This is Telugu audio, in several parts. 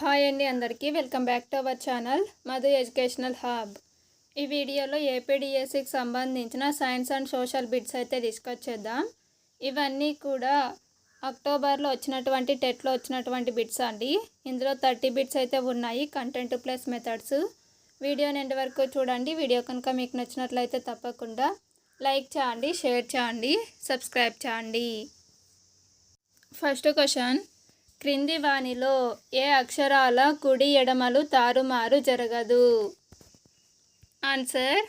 హాయ్ అండి అందరికీ. Welcome back to our channel Madhu educational hub. ఈ వీడియోలో ఏపీడిఎస్సికి సంబంధించిన సైన్స్ అండ్ సోషల్ బిట్స్ అయితే డిస్కస్ చేద్దాం. ఇవన్నీ కూడా అక్టోబర్లో వచ్చినటువంటి టెట్లో వచ్చినటువంటి బిట్స్ అండి. ఇందులో థర్టీ బిట్స్ అయితే ఉన్నాయి కంటెంట్ ప్లస్ మెథడ్స్. వీడియో నిండి వరకు చూడండి. వీడియో కనుక మీకు నచ్చినట్లయితే తప్పకుండా లైక్ చేయండి షేర్ చేయండి సబ్స్క్రైబ్ చేయండి. First question. క్రింది వానిలో ఏ అక్షరాల కుడి ఎడమలు తారుమారు జరగదు? Answer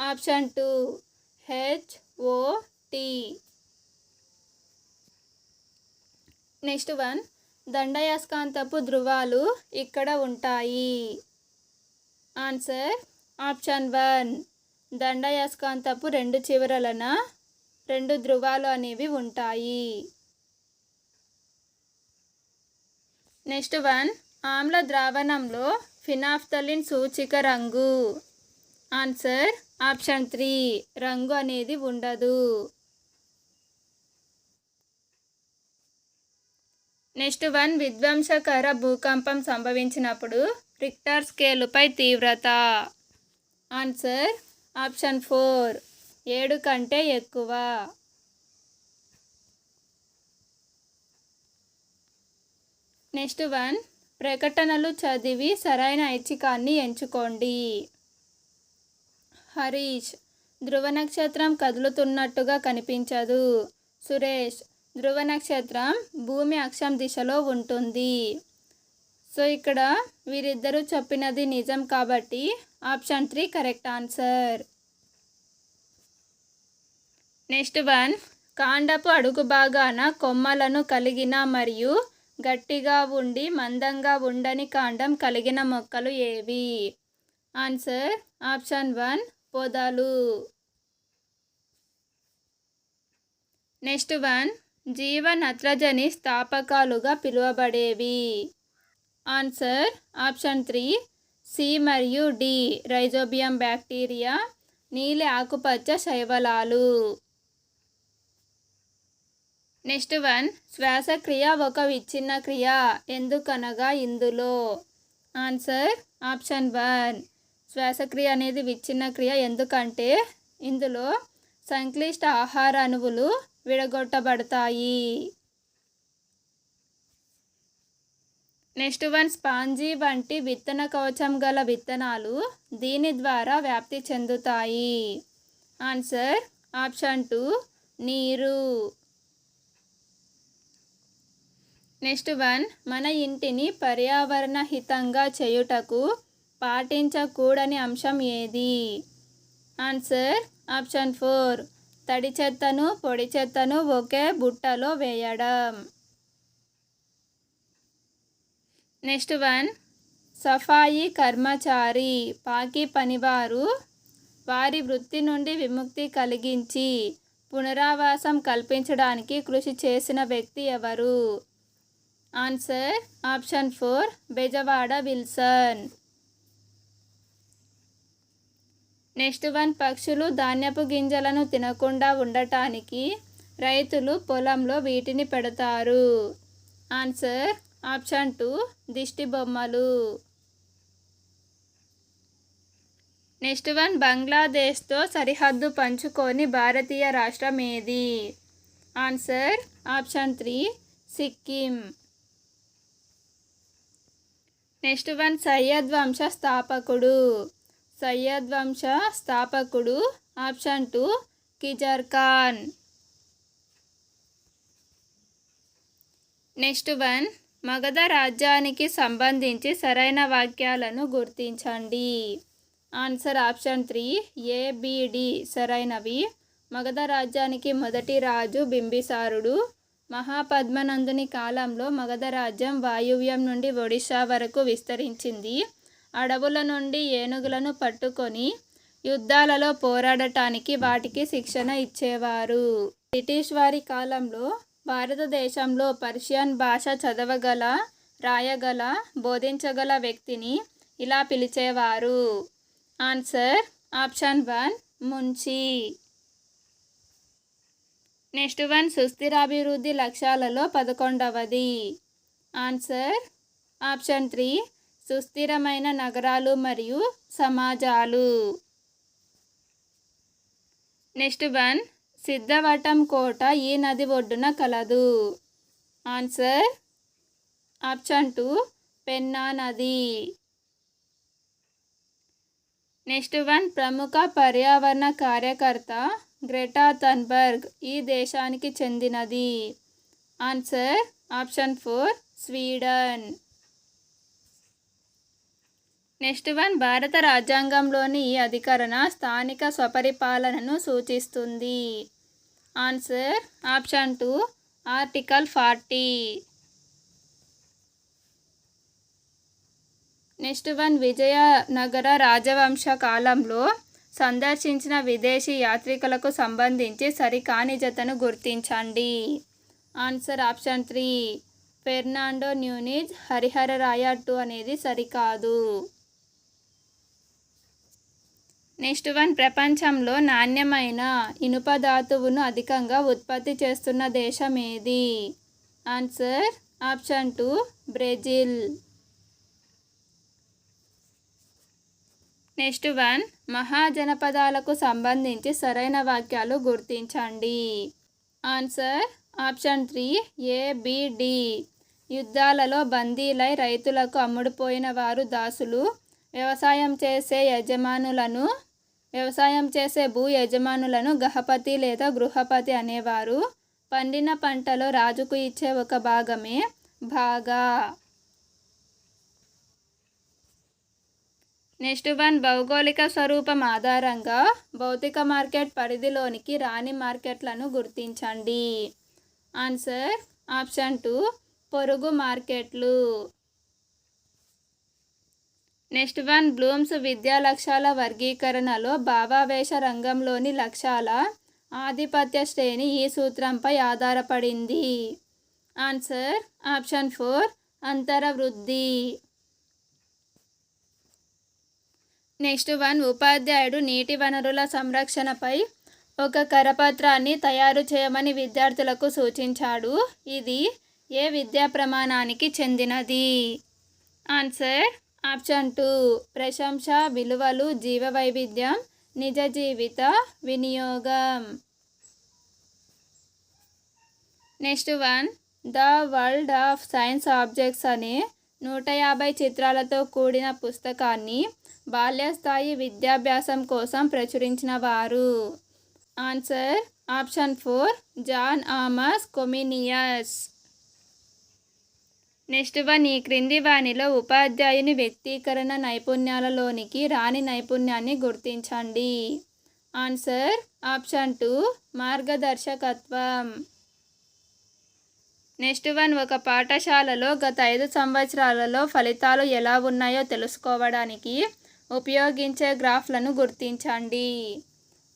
option two H O T. Next one దండయాస్కాంతపు ధృవాలు ఇక్కడ ఉంటాయి. ఆన్సర్ ఆప్షన్ వన్ దండయాస్కాంతపు రెండు చివరలన రెండు ధృవాలు అనేవి ఉంటాయి. నెక్స్ట్ వన్ ఆమ్ల ద్రావణంలో ఫినాఫ్థలిన్ సూచిక రంగు. ఆన్సర్ ఆప్షన్ త్రీ రంగు అనేది ఉండదు. నెక్స్ట్ వన్ విధ్వంసకర భూకంపం సంభవించినప్పుడు రిక్టర్ స్కేలుపై తీవ్రత. ఆన్సర్ ఆప్షన్ ఫోర్ ఏడు కంటే ఎక్కువ. నెక్స్ట్ వన్ ప్రకటనలు చదివి సరైన ఐచ్ఛికాన్ని ఎంచుకోండి. హరీష్ ధ్రువ నక్షత్రం కదులుతున్నట్టుగా కనిపించదు. సురేష్ ధ్రువ నక్షత్రం భూమి అక్షం దిశలో ఉంటుంది. సో ఇక్కడ వీరిద్దరూ చెప్పినది నిజం కాబట్టి option three correct answer. Next one కాండపు అడుగు భాగాన కొమ్మలను కలిగిన మరియు గట్టిగా ఉండి మందంగా ఉండని కాండం కలిగిన మొక్కలు ఏవి? ఆన్సర్ ఆప్షన్ వన్ పొదలు. నెక్స్ట్ వన్ జీవ నత్రజని స్థాపకాలుగా పిలువబడేవి. ఆన్సర్ ఆప్షన్ త్రీ సి మరియు డి రైజోబియం బ్యాక్టీరియా నీలి ఆకుపచ్చ శైవలాలు. నెక్స్ట్ వన్ శ్వాసక్రియ ఒక విచ్ఛిన్న క్రియ. ఎందుకనగా ఇందులో? Answer option one. శ్వాసక్రియ అనేది విచ్ఛిన్న క్రియ. ఎందుకంటే ఇందులో సంక్లిష్ట ఆహార అణువులు విడగొట్టబడతాయి. నెక్స్ట్ వన్ స్పాంజీ వంటి విత్తన కవచం గల విత్తనాలు దీని ద్వారా వ్యాప్తి చెందుతాయి. ఆన్సర్ ఆప్షన్ టూ నీరు. నెక్స్ట్ వన్ మన ఇంటిని పర్యావరణ హితంగా చేయుటకు పాటించకూడని అంశం ఏది? ఆన్సర్ ఆప్షన్ ఫోర్ తడి చెత్తను పొడి చెత్తను ఒకే బుట్టలో వేయడం. నెక్స్ట్ వన్ సఫాయి కర్మచారి పాకి పనివారు వారి వృత్తి నుండి విముక్తి కలిగించి పునరావాసం కల్పించడానికి కృషి చేసిన వ్యక్తి ఎవరు? Answer option four Bezwada Wilson next one పక్షులు ధాన్యపు గింజలను తినకుండా ఉండటానికి రైతులు పొలంలో వీటిని పెడతారు. ఆన్సర్ ఆప్షన్ టూ దిష్టి బొమ్మలు. నెక్స్ట్ వన్ బంగ్లాదేశ్తో సరిహద్దు పంచుకొని భారతీయ రాష్ట్రం ఏది? Answer option three Sikkim next one Sayyid వంశ స్థాపకుడు. సయ్యద్ వంశ స్థాపకుడు option two Khizr Khan. Next one Magadha రాజ్యానికి సంబంధించి సరైన వాక్యాలను గుర్తించండి. ఆన్సర్ ఆప్షన్ త్రీ ఏబిడి సరైనవి. మగధ రాజ్యానికి మొదటి రాజు బింబిసారుడు. మహాపద్మనందుని కాలంలో మగధ రాజ్యం వాయువ్యం నుండి ఒడిశా వరకు విస్తరించింది. అడవుల నుండి ఏనుగులను పట్టుకొని యుద్ధాలలో పోరాడటానికి వాటికి శిక్షణ ఇచ్చేవారు. బ్రిటిష్ వారి కాలంలో భారతదేశంలో పర్షియన్ భాష చదవగల రాయగల బోధించగల వ్యక్తిని ఇలా పిలిచేవారు. ఆన్సర్ ఆప్షన్ వన్ ముంచి. నెక్స్ట్ వన్ సుస్థిరాభివృద్ధి లక్ష్యాలలో పదకొండవది. ఆన్సర్? ఆప్షన్ త్రీ సుస్థిరమైన నగరాలు మరియు సమాజాలు. నెక్స్ట్ వన్ సిద్ధవటం కోట ఈ నది ఒడ్డున కలదు? ఆన్సర్? ఆప్షన్ టూ పెన్నా నది. నెక్స్ట్ వన్ ప్రముఖ పర్యావరణ కార్యకర్త గ్రెటా థన్బర్గ్ ఈ దేశానికి చెందినది. Answer option four Sweden. Next one భారత రాజ్యాంగంలోని ఈ అధికరణ స్థానిక స్వపరిపాలనను సూచిస్తుంది. Answer option two article forty. Next one Vijayanagara రాజవంశ కాలంలో సందర్శించిన విదేశీ యాత్రికులకు సంబంధించి సరికాని జతను గుర్తించండి. Answer option three. Fernando Nuniz Harihara Raya two అనేది సరికాదు. Next one. ప్రపంచంలో నాణ్యమైన ఇనుప ధాతువును అధికంగా ఉత్పత్తి చేస్తున్న దేశం ఏది? Answer option two. Brazil. Next one మహాజనపదాలకు సంబంధించి సరైన వాక్యాలు గుర్తించండి. Answer option three A B D యుద్ధాలలో బందీలై రైతులకు అమ్ముడుపోయిన వారు దాసులు వ్యవసాయం చేసే యజమానులను వ్యవసాయం చేసే భూ యజమానులను గహపతి లేదా గృహపతి అనేవారు. పండిన పంటలో రాజుకు ఇచ్చే ఒక భాగమే భాగా. నెక్స్ట్ వన్ భౌగోళిక స్వరూపం ఆధారంగా భౌతిక మార్కెట్ పరిధిలోనికి రాని మార్కెట్లను గుర్తించండి. ఆన్సర్ ఆప్షన్ టూ పొరుగు మార్కెట్లు. నెక్స్ట్ వన్ బ్లూమ్స్ విద్యా లక్ష్యాల వర్గీకరణలో భావావేశ రంగంలోని లక్ష్యాల ఆధిపత్య శ్రేణి ఈ సూత్రంపై ఆధారపడింది. ఆన్సర్ ఆప్షన్ ఫోర్ అంతర వృద్ధి. నెక్స్ట్ వన్ ఉపాధ్యాయుడు నీటి వనరుల సంరక్షణపై ఒక కరపత్రాన్ని తయారు చేయమని విద్యార్థులకు సూచించాడు. ఇది ఏ విద్యా ప్రమాణానికి చెందినది? ఆన్సర్ ఆప్షన్ టూ ప్రశంస విలువలు జీవ వైవిధ్యం నిజ జీవిత వినియోగం. Next one the world of science objects అనే నూట యాభై చిత్రాలతో కూడిన పుస్తకాన్ని బాల్యస్థాయి విద్యాభ్యాసం కోసం ప్రచురించిన వారు. Answer option four John Amos Comenius. Next one ఈ క్రింది వాణిలో ఉపాధ్యాయుని వ్యక్తీకరణ నైపుణ్యాలలోనికి రాని నైపుణ్యాన్ని గుర్తించండి. ఆన్సర్ ఆప్షన్ టూ మార్గదర్శకత్వం. నెక్స్ట్ వన్ ఒక పాఠశాలలో గత ఐదు సంవత్సరాలలో ఫలితాలు ఎలా ఉన్నాయో తెలుసుకోవడానికి ఉపయోగించే గ్రాఫ్లను గుర్తించండి.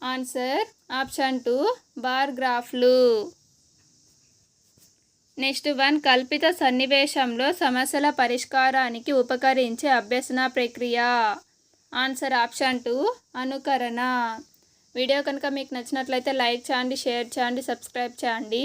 ఆన్సర్ ఆప్షన్ టూ బార్ గ్రాఫ్లు. నెక్స్ట్ వన్ కల్పిత సన్నివేశంలో సమస్యల పరిష్కారానికి ఉపకరించే అభ్యసన ప్రక్రియ. ఆన్సర్ ఆప్షన్ టూ అనుకరణ. వీడియో కనుక మీకు నచ్చినట్లయితే లైక్ చేయండి షేర్ చేయండి సబ్స్క్రైబ్ చేయండి.